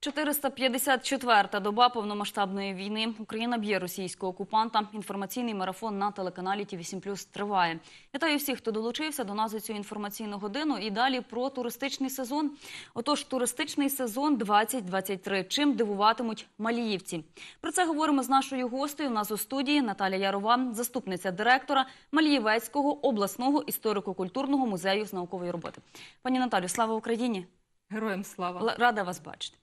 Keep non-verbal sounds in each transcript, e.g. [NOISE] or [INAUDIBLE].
454-та доба повномасштабної війни. Україна б'є російського окупанта. Інформаційний марафон на телеканалі ТІВІ 7 триває. Вітаю всіх, хто долучився до нас у цю інформаційну годину. І далі про туристичний сезон. Отож, туристичний сезон 2023. Чим дивуватимуть маліївці? Про це говоримо з нашою гостею. У нас у студії Наталя Ярова, заступниця директора Малієвецького обласного історико-культурного музею з наукової роботи. Пані Наталю, слава Україні! Героям слава. Рада вас бачити.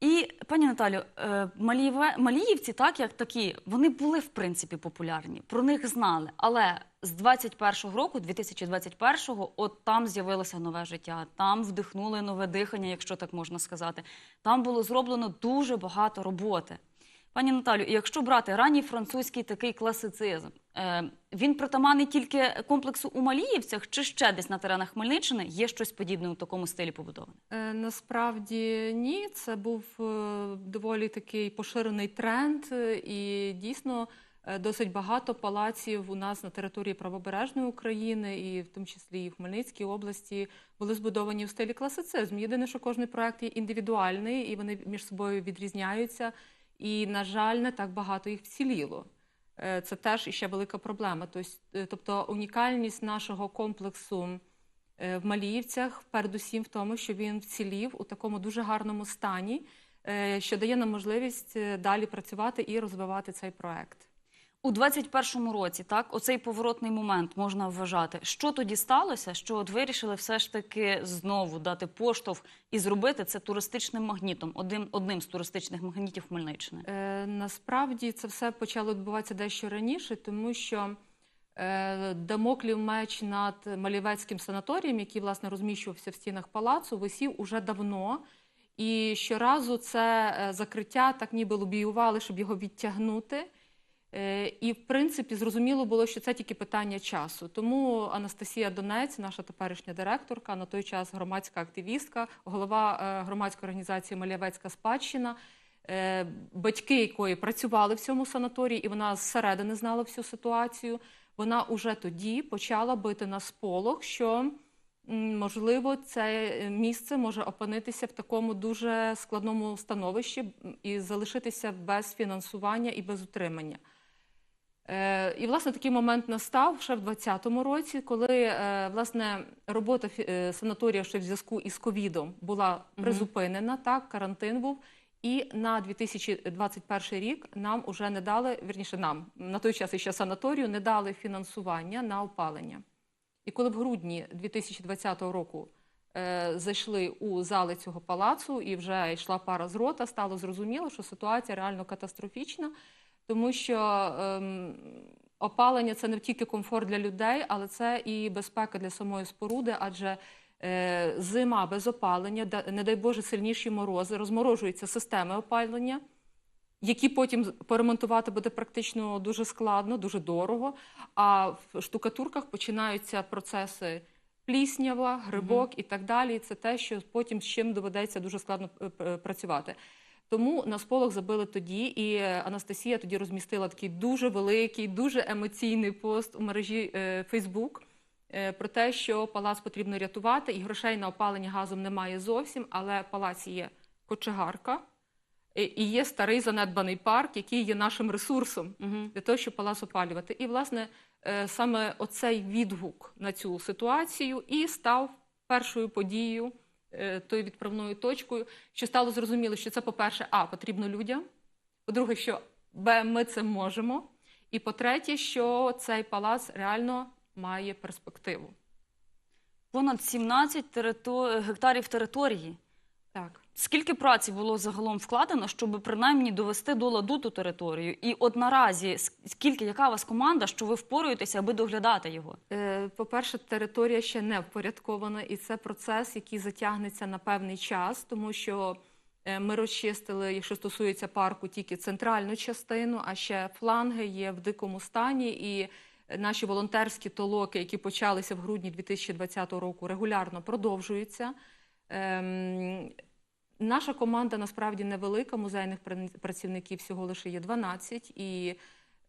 І, пані Наталю, е, Малієве- Маліївці, так як такі, вони були в принципі популярні, про них знали. Але з 21-го року, 2021-го, от там з'явилося нове життя, там вдихнули нове дихання, якщо так можна сказати. Там було зроблено дуже багато роботи. Пані Наталю, якщо брати ранній французький такий класицизм, е, він притаманний тільки комплексу у Маліївцях, чи ще десь на теренах Хмельниччини є щось подібне у такому стилі побудоване? Е, Насправді ні, це був е, доволі такий поширений тренд, і дійсно досить багато палаців у нас на території правобережної України, і в тому числі і в Хмельницькій області, були збудовані в стилі класицизм. Єдине, що кожен проект є індивідуальний, і вони між собою відрізняються. І, на жаль, не так багато їх вціліло. Е, Це теж іще велика проблема. Е, Тобто унікальність нашого комплексу е, в Маліївцях, передусім в тому, що він вцілів у такому дуже гарному стані, що дає нам можливість далі працювати і розвивати цей проект. У 21-му році, так, оцей поворотний момент можна вважати. Що тоді сталося? Що от вирішили все ж таки знову дати поштовх і зробити це туристичним магнітом, одним, одним з туристичних магнітів Хмельниччини. Е, Насправді це все почало відбуватися дещо раніше, тому що е, дамоклів меч над Малівецьким санаторієм, який власне розміщувався в стінах палацу, висів уже давно. І щоразу це е, закриття так ніби лобіювали, щоб його відтягнути. Е, І, в принципі, зрозуміло було, що це тільки питання часу. Тому Анастасія Донець, наша теперішня директорка, на той час громадська активістка, голова е, громадської організації Малявецька спадщина, е, батьки якої працювали в цьому санаторії, і вона зсередини знала всю ситуацію. Вона уже тоді почала бити на сполох, що можливо це місце може опинитися в такому дуже складному становищі і залишитися без фінансування і без утримання. Е, І, власне, такий момент настав ще в 2020 році, коли е, власне робота е, санаторія ще в зв'язку із ковідом була призупинена, так, карантин був. І на 2021 рік нам уже не дали, вірніше, нам на той час ще санаторію не дали фінансування на опалення. І коли в грудні 2020 року е, зайшли у зали цього палацу і вже йшла пара з рота, стало зрозуміло, що ситуація реально катастрофічна, тому що ем, опалення це не тільки комфорт для людей, але це і безпека для самої споруди, адже е, зима без опалення, да- не дай Боже, сильніші морози, розморожуються системи опалення які потім поремонтувати буде практично дуже складно, дуже дорого. А в штукатурках починаються процеси пліснява, грибок і так далі. І це те, що потім з чим доведеться дуже складно е, е, працювати. Тому на сполох забили тоді, і е, Анастасія тоді розмістила такий дуже великий, дуже емоційний пост у мережі Facebook е, про те, що палац потрібно рятувати, і грошей на опалення газом немає зовсім, але в палаці є кочегарка, і є старий занедбаний парк, який є нашим ресурсом для того, щоб палац опалювати. І, власне, е, саме оцей відгук на цю ситуацію і став першою подією, тою відправною точкою, що стало зрозуміло, що це, по-перше, а потрібно людям. По-друге, що Б, ми це можемо. І по-третє, що цей палац реально має перспективу. Понад 17 територ... гектарів території. Так. Скільки праці було загалом вкладено, щоб принаймні довести до ладу ту територію? І от наразі скільки, яка у вас команда, що ви впоруєтеся, аби доглядати його? Е, По-перше, територія ще не впорядкована, і це процес, який затягнеться на певний час, тому що е, ми розчистили, якщо стосується парку, тільки центральну частину, а ще фланги є в дикому стані. І наші волонтерські толоки, які почалися в грудні 2020 року, регулярно продовжуються. Наша команда насправді невелика, музейних пра- працівників всього лише є 12. І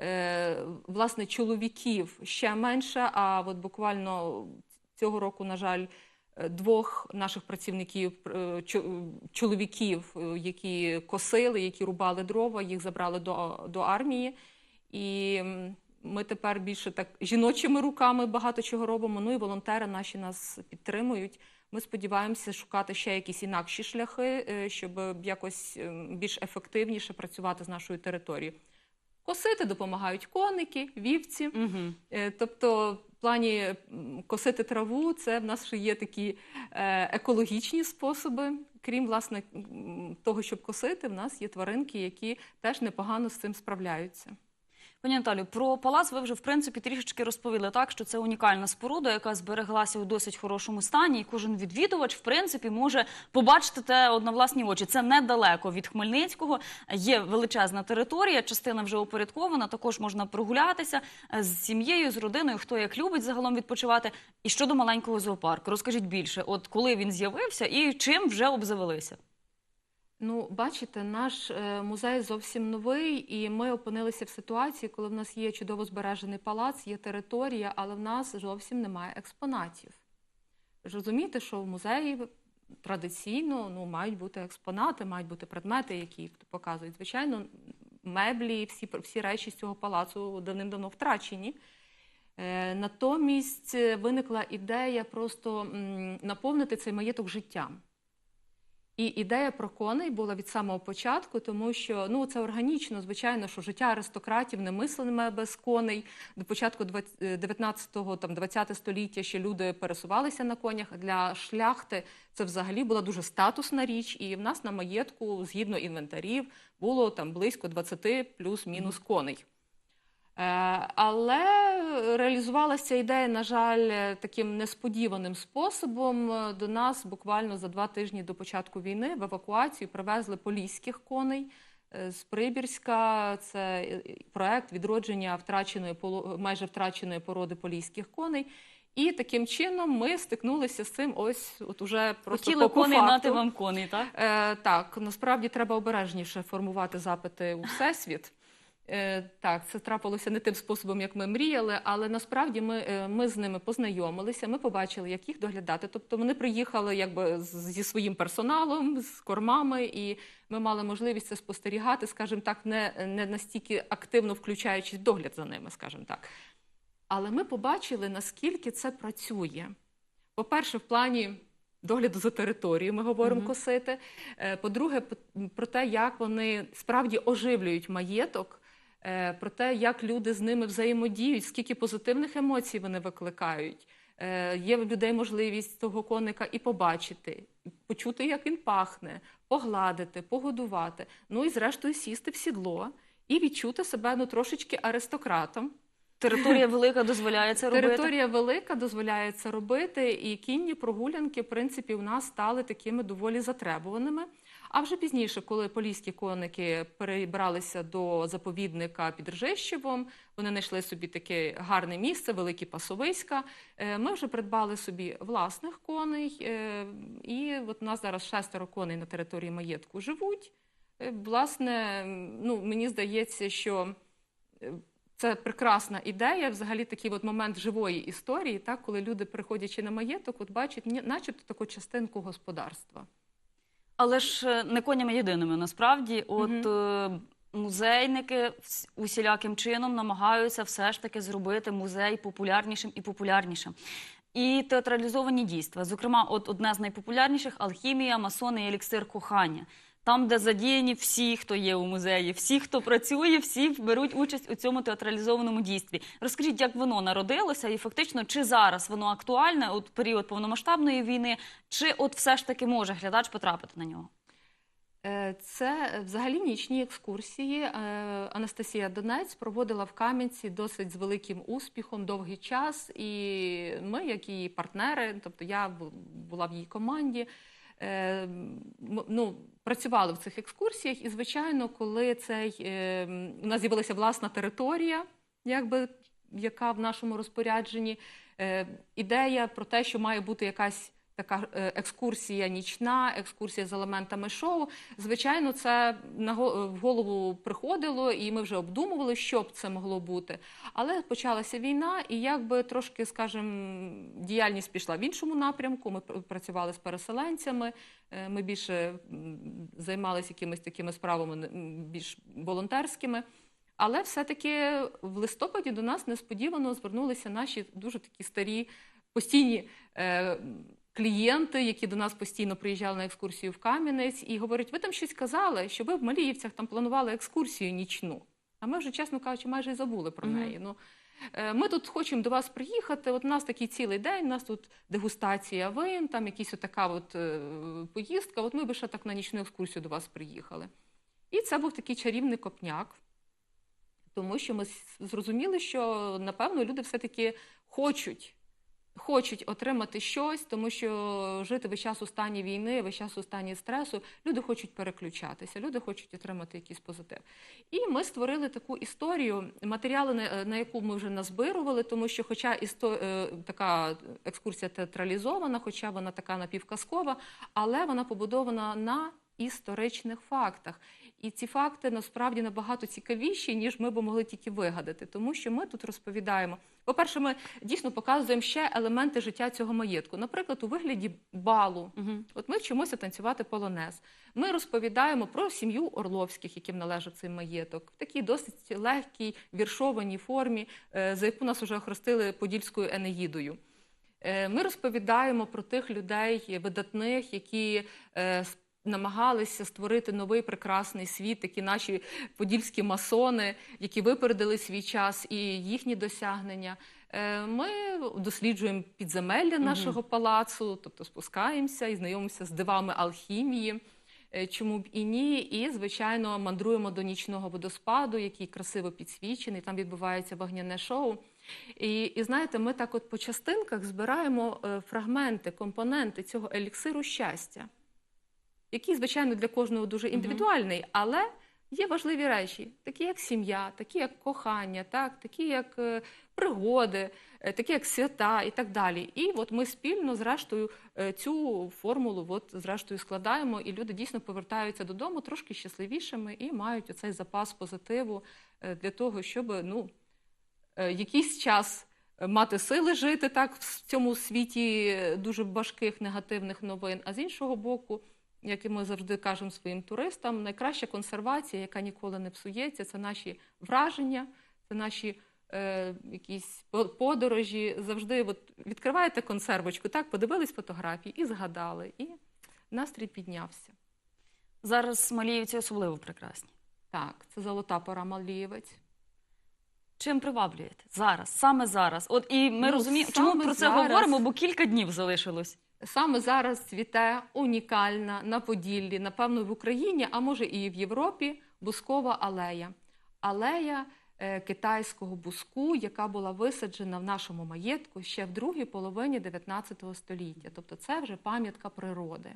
Е, власне, чоловіків ще менше, а от буквально цього року, на жаль, двох наших працівників, е, чоловіків, е, які косили, які рубали дрова, їх забрали до, до армії. І ми тепер більше так жіночими руками багато чого робимо. Ну і волонтери наші нас підтримують. Ми сподіваємося шукати ще якісь інакші шляхи, е, щоб якось ем, більш ефективніше працювати з нашою територією. Косити допомагають коники, вівці. Угу. Е, Тобто, в плані косити траву, це в нас ще є такі е, екологічні способи. Крім власне того, щоб косити, в нас є тваринки, які теж непогано з цим справляються. Пані Наталю, про палац ви вже в принципі трішечки розповіли так, що це унікальна споруда, яка збереглася у досить хорошому стані, і кожен відвідувач, в принципі, може побачити те от на власні очі. Це недалеко від Хмельницького. Є величезна територія, частина вже упорядкована. Також можна прогулятися е, з сім'єю, з родиною, хто як любить загалом відпочивати. І щодо маленького зоопарку, розкажіть більше, от коли він з'явився і чим вже обзавелися. Ну, бачите, наш е, музей зовсім новий, і ми опинилися в ситуації, коли в нас є чудово збережений палац, є територія, але в нас зовсім немає експонатів. Розумієте, що в музеї традиційно ну, мають бути експонати, мають бути предмети, які показують. Звичайно, меблі, всі, всі речі з цього палацу давним-давно втрачені. Е, Натомість е, виникла ідея просто наповнити цей маєток життям. І ідея про коней була від самого початку, тому що ну це органічно, звичайно, що життя аристократів не мислиме без коней. До початку 19-го, там 20 століття ще люди пересувалися на конях. Для шляхти це взагалі була дуже статусна річ. І в нас на маєтку, згідно інвентарів, було там близько 20 плюс-мінус коней. Е, Але реалізувалася ця ідея, на жаль, таким несподіваним способом. Е, До нас буквально за два тижні до початку війни в евакуацію привезли поліських коней е, з Прибірська. Це проект відродження втраченої майже втраченої породи поліських коней. І таким чином ми стикнулися з цим. Ось от уже просто Хотіли по, коней факту. нати вам коней, так? Е, так, насправді треба обережніше формувати запити у всесвіт. Е, так, це трапилося не тим способом, як ми мріяли, але насправді ми, е, ми з ними познайомилися, ми побачили, як їх доглядати. Тобто вони приїхали якби зі своїм персоналом, з кормами, і ми мали можливість це спостерігати, скажімо так, не, не настільки активно включаючись в догляд за ними, скажімо так. Але ми побачили, наскільки це працює. По-перше, в плані догляду за територією ми говоримо Мгм. косити. Е, По-друге, про те, як вони справді оживлюють маєток, про те, як люди з ними взаємодіють, скільки позитивних емоцій вони викликають. Е, Є в людей можливість того коника і побачити, почути, як він пахне, погладити, погодувати. Ну і зрештою сісти в сідло і відчути себе ну трошечки аристократом. Територія [LAUGHS] велика дозволяє це робити. Територія велика дозволяє це робити, і кінні прогулянки, в принципі, у нас стали такими доволі затребуваними. А вже пізніше, коли поліські коники перебралися до заповідника під Ржищевом, вони знайшли собі таке гарне місце, великі пасовиська. е, Ми вже придбали собі власних коней, е, і от у нас зараз шестеро коней на території маєтку живуть. Е, Власне, ну мені здається, що це прекрасна ідея, взагалі такий от момент живої історії, так, коли люди, приходячи на маєток, от бачать начебто таку частинку господарства. Але ж е, не конями єдиними. Насправді, от е, музейники вс- усіляким чином намагаються все ж таки зробити музей популярнішим і популярнішим. І театралізовані дійства. Зокрема, от одне з найпопулярніших алхімія, масони і еліксир кохання. Там, де задіяні всі, хто є у музеї, всі, хто працює, всі беруть участь у цьому театралізованому дійстві. Розкажіть, як воно народилося, і фактично, чи зараз воно актуальне у період повномасштабної війни, чи от все ж таки може глядач потрапити на нього? Е, Це взагалі нічні екскурсії. Е, Анастасія Донець проводила в Кам'янці досить з великим успіхом довгий час. І ми, як її партнери, тобто я була в її команді, е, ну, працювали в цих екскурсіях. І, звичайно, коли цей е, у нас з'явилася власна територія, якби яка в нашому розпорядженні, е, ідея про те, що має бути якась така е, екскурсія нічна, екскурсія з елементами шоу. Звичайно, це в голову приходило, і ми вже обдумували, що б це могло бути. Але почалася війна, і якби трошки, скажімо, діяльність пішла в іншому напрямку. Ми працювали з переселенцями. е, Ми більше займалися якимись такими справами більш волонтерськими. Але все-таки в листопаді до нас несподівано звернулися наші дуже такі старі постійні е, клієнти, які до нас постійно приїжджали на екскурсію в Кам'янець, і говорять: ви там щось казали, що ви в Маліївцях там планували екскурсію нічну. А ми вже, чесно кажучи, майже й забули про неї. Ну, е, ми тут хочемо до вас приїхати. От у нас такий цілий день, у нас тут дегустація вин, там якісь така от е, поїздка. От ми би ще так на нічну екскурсію до вас приїхали. І це був такий чарівний копняк, тому що ми зрозуміли, що напевно люди все-таки хочуть. Хочуть отримати щось, тому що жити весь час у стані війни, весь час у стані стресу. Люди хочуть переключатися, люди хочуть отримати якийсь позитив. І ми створили таку історію, матеріали, на, яку ми вже назбирували, тому що, хоча істо, е, така екскурсія театралізована, хоча вона така напівказкова, але вона побудована на історичних фактах. І ці факти насправді набагато цікавіші, ніж ми б могли тільки вигадати, тому що ми тут розповідаємо. По-перше, ми дійсно показуємо ще елементи життя цього маєтку. Наприклад, у вигляді балу. Мгм. От ми вчимося танцювати полонез. Ми розповідаємо про сім'ю Орловських, яким належав цей маєток, в такій досить легкій віршованій формі, е, за яку нас вже охрестили подільською енеїдою. Е, Ми розповідаємо про тих людей видатних, які е, намагалися створити новий прекрасний світ, такі наші подільські масони, які випередили свій час і їхні досягнення. Е, Ми досліджуємо підземелля нашого палацу, тобто спускаємося і знайомимося з дивами алхімії. Е, Чому б і ні? І, звичайно, мандруємо до нічного водоспаду, який красиво підсвічений. Там відбувається вогняне шоу. І, і знаєте, ми так от по частинках збираємо е, фрагменти, компоненти цього еліксиру щастя, який, звичайно, для кожного дуже індивідуальний, але є важливі речі, такі як сім'я, такі як кохання, так, такі як е, пригоди, е, такі як свята і так далі. І от ми спільно, зрештою, е, цю формулу от, зрештою складаємо, і люди дійсно повертаються додому трошки щасливішими і мають оцей запас позитиву для того, щоб ну, якийсь час мати сили жити так в цьому світі дуже важких негативних новин. А з іншого боку, як і ми завжди кажемо своїм туристам, найкраща консервація, яка ніколи не псується, це наші враження, це наші е, якісь подорожі. Завжди от, відкриваєте консервочку, так, подивились фотографії і згадали, і настрій піднявся. Зараз маліївці особливо прекрасні. Так, це золота пора Малієвець. Чим приваблюєте зараз, саме зараз? От і ми Ну, розуміємо, чому про це зараз- говоримо, бо кілька днів залишилось. Саме зараз цвіте унікальна на Поділлі, напевно, в Україні, а може і в Європі, бускова алея. Алея е, китайського буску, яка була висаджена в нашому маєтку ще в другій половині 19 століття. Тобто це вже пам'ятка природи.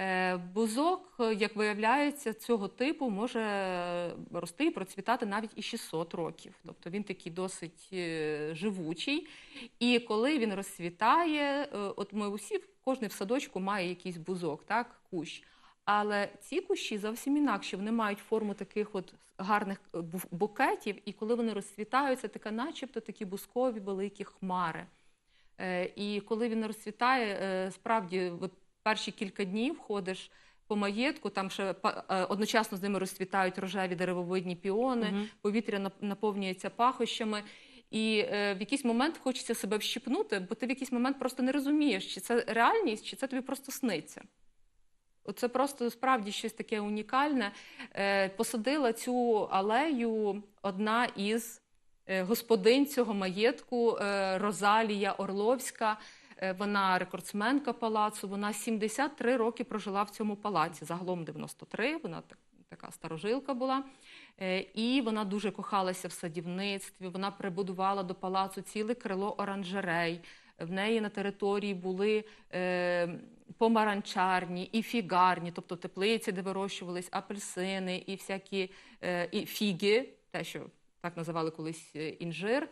Е, Бузок, е, як виявляється, цього типу може рости і процвітати навіть і 600 років. Тобто він такий досить е, живучий. І коли він розцвітає, от ми усі, кожен в садочку має якийсь бузок, так, кущ. Але ці кущі зовсім інакші. Вони мають форму таких от гарних букетів, і коли вони розцвітають, це така, начебто, такі бускові великі хмари. І коли він розцвітає, справді, от перші кілька днів ходиш по маєтку, там ще е, одночасно з ними розцвітають рожеві деревовидні піони, Мгм. повітря наповнюється пахощами. І е, в якийсь момент хочеться себе вщипнути, бо ти в якийсь момент просто не розумієш, чи це реальність, чи це тобі просто сниться. Це просто справді щось таке унікальне. Е, посадила цю алею одна із е, господинь цього маєтку е, Розалія Орловська. Е, Вона рекордсменка палацу. Вона 73 роки прожила в цьому палаці. Загалом 93, Вона так, така старожилка була. Е, І вона дуже кохалася в садівництві. Вона прибудувала до палацу ціле крило оранжерей. В неї на території були е, помаранчарні і фігарні, тобто теплиці, де вирощувались апельсини і всякі е, і фіги, те, що так називали колись е, інжир.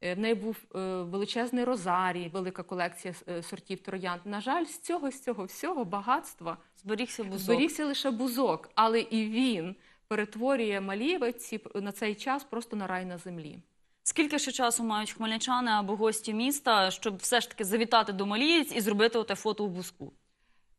Е, В неї був е, величезний розарій, велика колекція е, сортів троянд. На жаль, з цього з цього всього багатства Зберігся бузок. зберігся лише бузок, але і він перетворює Маліївці на цей час просто на рай на землі. Скільки ще часу мають хмельничани або гості міста, щоб все ж таки завітати до Малієць і зробити оте фото у бузку?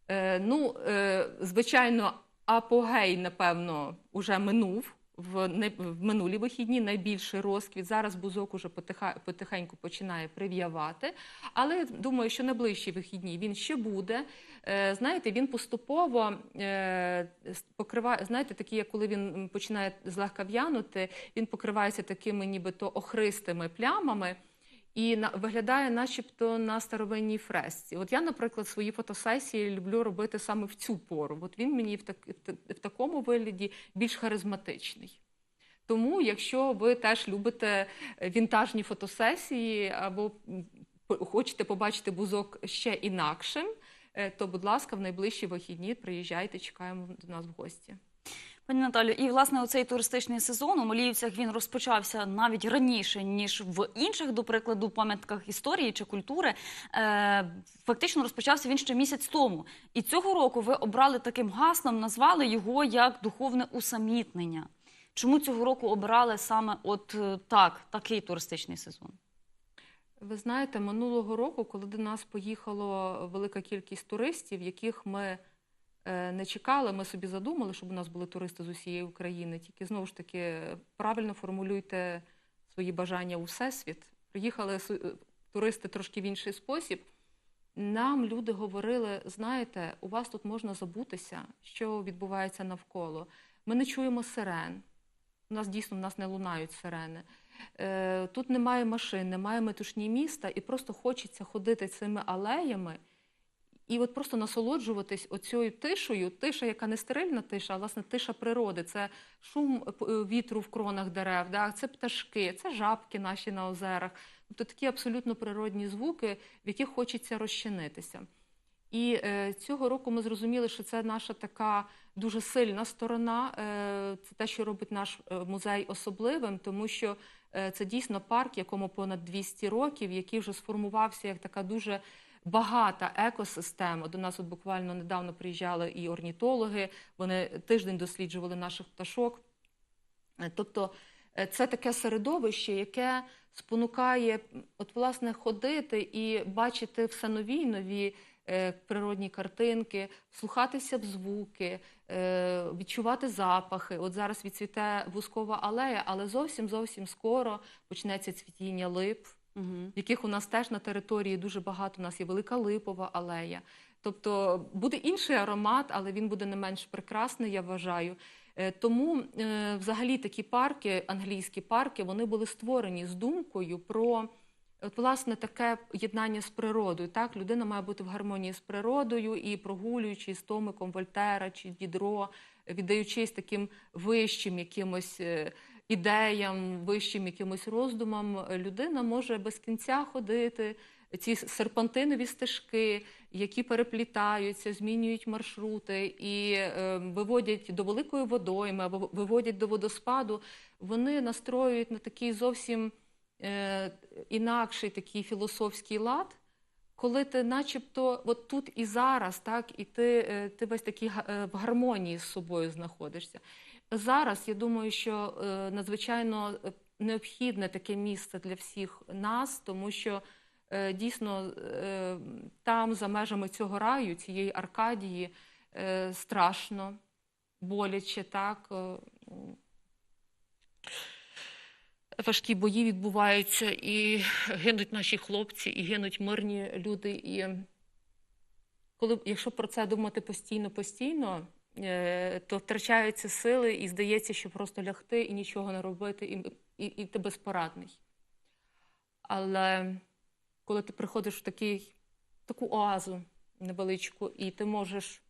Е, ну, е, звичайно, апогей, напевно, уже минув. В, не, в минулі вихідні найбільший розквіт. Зараз бузок уже потиха, потихеньку починає прив'явати. Але думаю, що на ближчі вихідні він ще буде. Е, знаєте, він поступово е, покриває, знаєте, такі, як коли він починає злегка в'янути, він покривається такими нібито охристими плямами. І на, виглядає, начебто, на старовинній фресці. От я, наприклад, свої фотосесії люблю робити саме в цю пору. От він мені в, так, в, такому вигляді більш харизматичний. Тому, якщо ви теж любите е, вінтажні фотосесії або хочете побачити бузок ще інакшим, е, то, будь ласка, в найближчі вихідні приїжджайте, чекаємо до нас в гості. Пані Наталю, і власне оцей туристичний сезон у Маліївцях він розпочався навіть раніше ніж в інших, до прикладу, пам'ятках історії чи культури. Е, фактично розпочався він ще місяць тому. І цього року ви обрали таким гаслом, назвали його як духовне усамітнення. Чому цього року обирали саме от е, так, такий туристичний сезон? Ви знаєте, минулого року, коли до нас поїхало велика кількість туристів, яких ми не чекали, ми собі задумали, щоб у нас були туристи з усієї України. Тільки знову ж таки правильно формулюйте свої бажання у всесвіт. Приїхали е, туристи трошки в інший спосіб. Нам люди говорили: знаєте, у вас тут можна забутися, що відбувається навколо. Ми не чуємо сирен. У нас дійсно в нас не лунають сирени. Е, Тут немає машин, немає метушні міста, і просто хочеться ходити цими алеями і от просто насолоджуватись оцією тишою, тиша, яка не стерильна тиша, а власне тиша природи. Це шум е, е, вітру в кронах дерев, да? це пташки, це жабки наші на озерах. Тобто такі абсолютно природні звуки, в яких хочеться розчинитися. І е, цього року ми зрозуміли, що це наша така дуже сильна сторона. Е, це те, що робить наш е, музей особливим, тому що це дійсно парк, якому понад 200 років, який вже сформувався як така дуже багата екосистема. До нас от буквально недавно приїжджали і орнітологи. Вони тиждень досліджували наших пташок. Е, Тобто е, це таке середовище, яке спонукає от, власне, ходити і бачити все нові й нові е, природні картинки, вслухатися в звуки, е, відчувати запахи. От зараз відцвіте вузкова алея, але зовсім зовсім скоро почнеться цвітіння лип Угу. яких у нас теж на території дуже багато. У нас є велика липова алея. Тобто буде інший аромат, але він буде не менш прекрасний, я вважаю. Е, Тому е, взагалі такі парки, англійські парки, вони були створені з думкою про от, власне таке єднання з природою. Так, людина має бути в гармонії з природою і прогулюючи з Томиком Вольтера чи Дідро, віддаючись таким вищим якимось е, ідеям, вищим якимось роздумам, людина може без кінця ходити. Ці серпантинові стежки, які переплітаються, змінюють маршрути і е, виводять до великої водойми або виводять до водоспаду, вони настроюють на такий зовсім е, інакший такий філософський лад, коли ти начебто от тут і зараз, так, і ти, е, ти весь такий е, в гармонії з собою знаходишся. Зараз я думаю, що надзвичайно необхідне таке місце для всіх нас, тому що дійсно там, за межами цього раю, цієї Аркадії, страшно, боляче, так. Важкі бої відбуваються, і гинуть наші хлопці, і гинуть мирні люди. І коли, якщо про це думати постійно, постійно, е, то втрачаються сили, і здається, що просто лягти і нічого не робити, і, і, і ти безпорадний. Але коли ти приходиш в такий, таку оазу невеличку, і ти можеш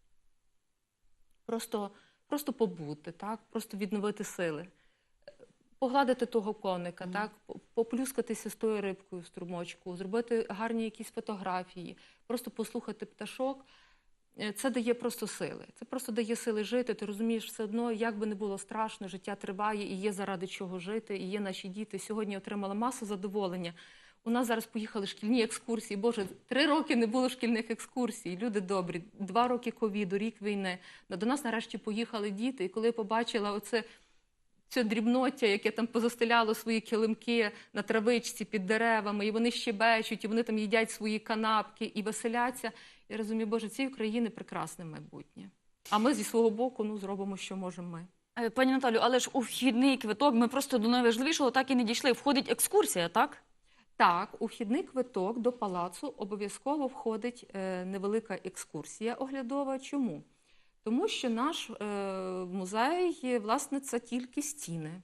просто, просто побути, так? просто відновити сили, погладити того коника, Мгм. так? поплюскатися з тою рибкою в струмочку, зробити гарні якісь фотографії, просто послухати пташок. е, це дає просто сили. Це просто дає сили жити. Ти розумієш, все одно, як би не було страшно, життя триває і є заради чого жити, і є наші діти. Сьогодні отримала масу задоволення. У нас зараз поїхали шкільні екскурсії. Боже, три роки не було шкільних екскурсій. Люди добрі, два роки ковіду, рік війни. До нас нарешті поїхали діти. І коли я побачила оце це дрібноття, яке там позастеляло свої килимки на травичці під деревами, і вони щебечуть, і вони там їдять свої канапки і веселяться. Я розумію, Боже, цієї України прекрасне майбутнє. А ми зі свого боку ну, зробимо, що можемо ми. Е, Пані Наталю, але ж у вхідний квиток ми просто до найважливішого так і не дійшли. Входить екскурсія, так? Так, у вхідний квиток до палацу обов'язково входить е, невелика екскурсія оглядова. Чому? Тому що наш е, музей, власне, це тільки стіни.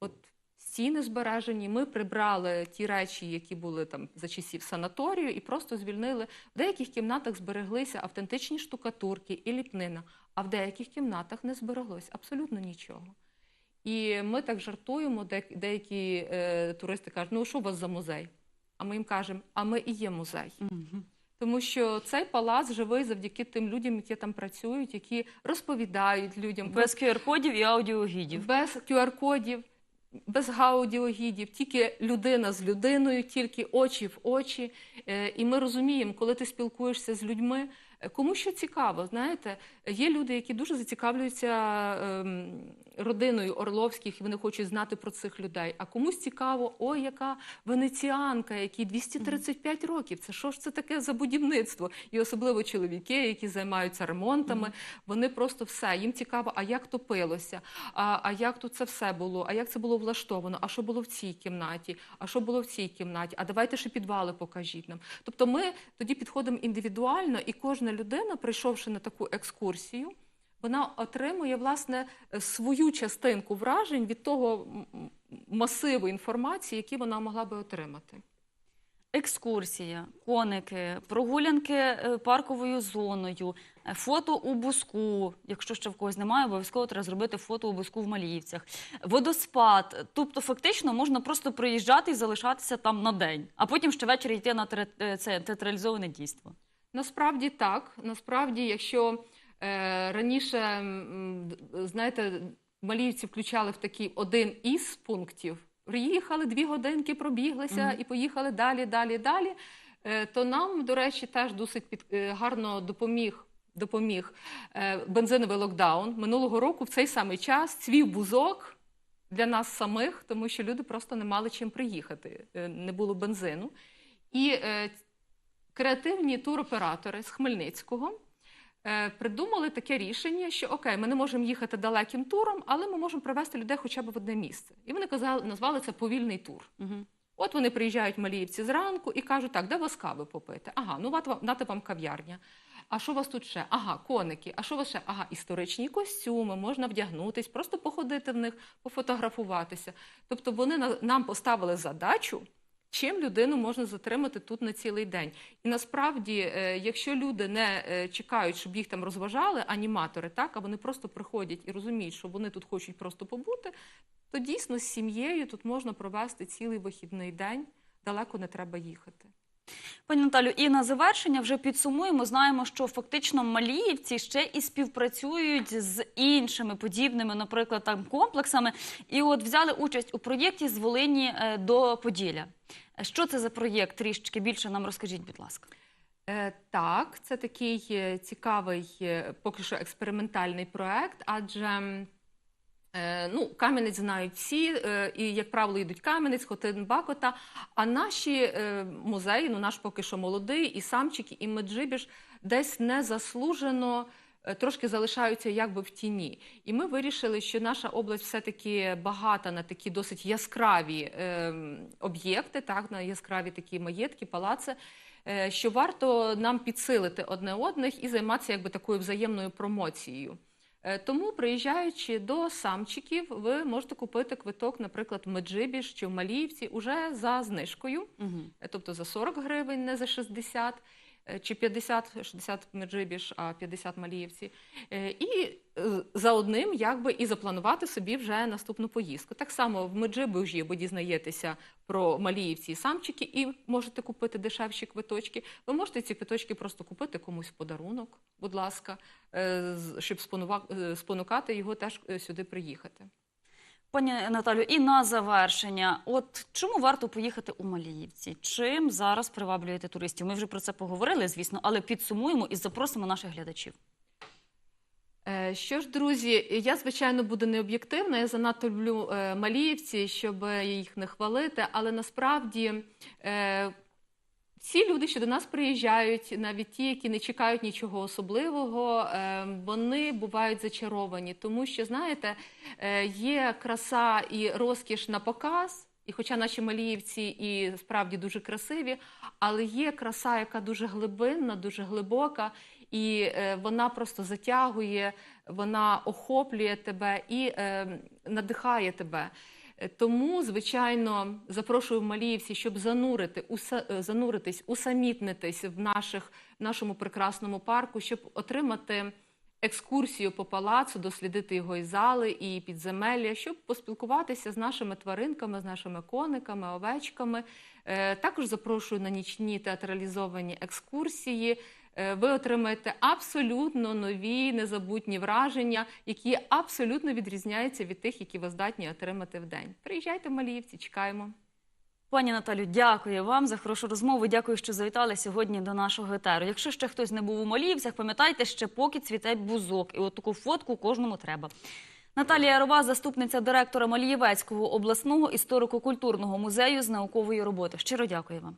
От стіни збережені. Ми прибрали ті речі, які були там за часів санаторію, і просто звільнили. В деяких кімнатах збереглися автентичні штукатурки і ліпнина, а в деяких кімнатах не збереглось абсолютно нічого. І ми так жартуємо, де, деякі е, туристи кажуть, ну що у вас за музей? А ми їм кажемо, а ми і є музей. Угу. Тому що цей палац живий завдяки тим людям, які там працюють, які розповідають людям Без QR-кодів і аудіогідів. без QR-кодів, без гаудіогідів, тільки людина з людиною, тільки очі в очі. Е, І ми розуміємо, коли ти спілкуєшся з людьми, е, кому що цікаво, знаєте, є люди, які дуже зацікавлюються ем, родиною Орловських, і вони хочуть знати про цих людей. А комусь цікаво, ой, яка венеціанка, якій 235 років. Це що ж це таке за будівництво? І особливо чоловіки, які займаються ремонтами, вони просто все. Їм цікаво, а як топилося, а, а як тут це все було, а як це було влаштовано, а що було в цій кімнаті, а що було в цій кімнаті, а давайте ще підвали покажіть нам. Тобто ми тоді підходимо індивідуально, і кожна людина, прийшовши на таку екскурсію, вона отримує власне свою частинку вражень від того масиву інформації, які вона могла би отримати. Екскурсія, коники, прогулянки е, парковою зоною, е, фото у буску. Якщо ще в когось немає, обов'язково треба зробити фото у буску в Маліївцях. Водоспад. Тобто, фактично, можна просто приїжджати і залишатися там на день, а потім ще ввечері йти на е, це театралізоване дійство. Насправді так. Насправді, якщо е, раніше, знаєте, маліївці включали в такий один із пунктів, приїхали дві годинки, пробіглися Мгм. і поїхали далі, далі, далі. Е, то нам, до речі, теж досить під, е, гарно допоміг. Допоміг е, бензиновий локдаун минулого року в цей самий час цвів бузок для нас самих, тому що люди просто не мали чим приїхати, е, не було бензину. І е, креативні туроператори з Хмельницького е, придумали таке рішення, що окей, ми не можемо їхати далеким туром, але ми можемо привезти людей хоча б в одне місце. І вони казали, назвали це повільний тур. Угу. От вони приїжджають Маліївці зранку і кажуть, так, де вас кави попити? Ага, ну вам- вам кав'ярня. А що у вас тут ще? Ага, коники. А що у вас ще? Ага, історичні костюми, можна вдягнутись, просто походити в них, пофотографуватися. Тобто вони на- нам поставили задачу, чим людину можна затримати тут на цілий день. І насправді, е, якщо люди не е, чекають, щоб їх там розважали, аніматори, так, а вони просто приходять і розуміють, що вони тут хочуть просто побути, то дійсно з сім'єю тут можна провести цілий вихідний день, далеко не треба їхати. Пані Наталю, і на завершення вже підсумуємо. Знаємо, що фактично маліївці ще і співпрацюють з іншими подібними, наприклад, там комплексами. І от взяли участь у проєкті з Волині е, до Поділля. Що це за проєкт? Трішечки більше нам розкажіть, будь ласка. Е, так, це такий е, цікавий, поки що експериментальний проект, адже ну, Кам'янець знають всі, е, і, як правило, йдуть Кам'янець, Хотин, Бакота. А наші е, музеї, ну наш поки що молодий, і Самчики, і Меджибіж десь незаслужено е, трошки залишаються якби в тіні. І ми вирішили, що наша область все-таки багата на такі досить яскраві е, об'єкти, так, на яскраві такі маєтки, палаци. е, Що варто нам підсилити одне одних і займатися якби такою взаємною промоцією. Е, Тому, приїжджаючи до самчиків, ви можете купити квиток, наприклад, в Меджибіж чи в Маліївці уже за знижкою Угу. тобто за 40 гривень, не за 60. Е, чи 50, 60 меджибіж, а 50 маліївці. Е, І е, за одним якби і запланувати собі вже наступну поїздку. Так само в Меджибужі ви дізнаєтеся про маліївці і самчики і можете купити дешевші квиточки. Ви можете ці квиточки просто купити комусь в подарунок, будь ласка, щоб спонукати його теж сюди приїхати. Пані Наталю, і на завершення, от чому варто поїхати у Маліївці? Чим зараз приваблюєте туристів? Ми вже про це поговорили, звісно, але підсумуємо і запросимо наших глядачів. Е, Що ж, друзі, я звичайно буду необ'єктивна. Я занадто люблю е, маліївці, щоб їх не хвалити. Але насправді всі люди, що до нас приїжджають, навіть ті, які не чекають нічого особливого, е, вони бувають зачаровані, тому що знаєте, е, є краса і розкіш на показ. І хоча наші маліївці і справді дуже красиві, але є краса, яка дуже глибинна, дуже глибока, і е, вона просто затягує, вона охоплює тебе і е, надихає тебе. Тому, звичайно, запрошую Маліївці, щоб занурити, уса, е, зануритись, усамітнитись в наших, нашому прекрасному парку, щоб отримати екскурсію по палацу, дослідити його і зали, і підземелля, щоб поспілкуватися з нашими тваринками, з нашими кониками, овечками. Е, Також запрошую на нічні театралізовані екскурсії. Е, Ви отримаєте абсолютно нові незабутні враження, які абсолютно відрізняються від тих, які ви здатні отримати в день. Приїжджайте в Маліївці, чекаємо. Пані Наталю, дякую вам за хорошу розмову. Дякую, що завітали сьогодні до нашого етеру. Якщо ще хтось не був у Маліївцях, пам'ятайте, ще поки цвіте бузок. І от таку фотку кожному треба. Наталія Ярова, заступниця директора Малієвецького обласного історико-культурного музею з наукової роботи. Щиро дякую вам.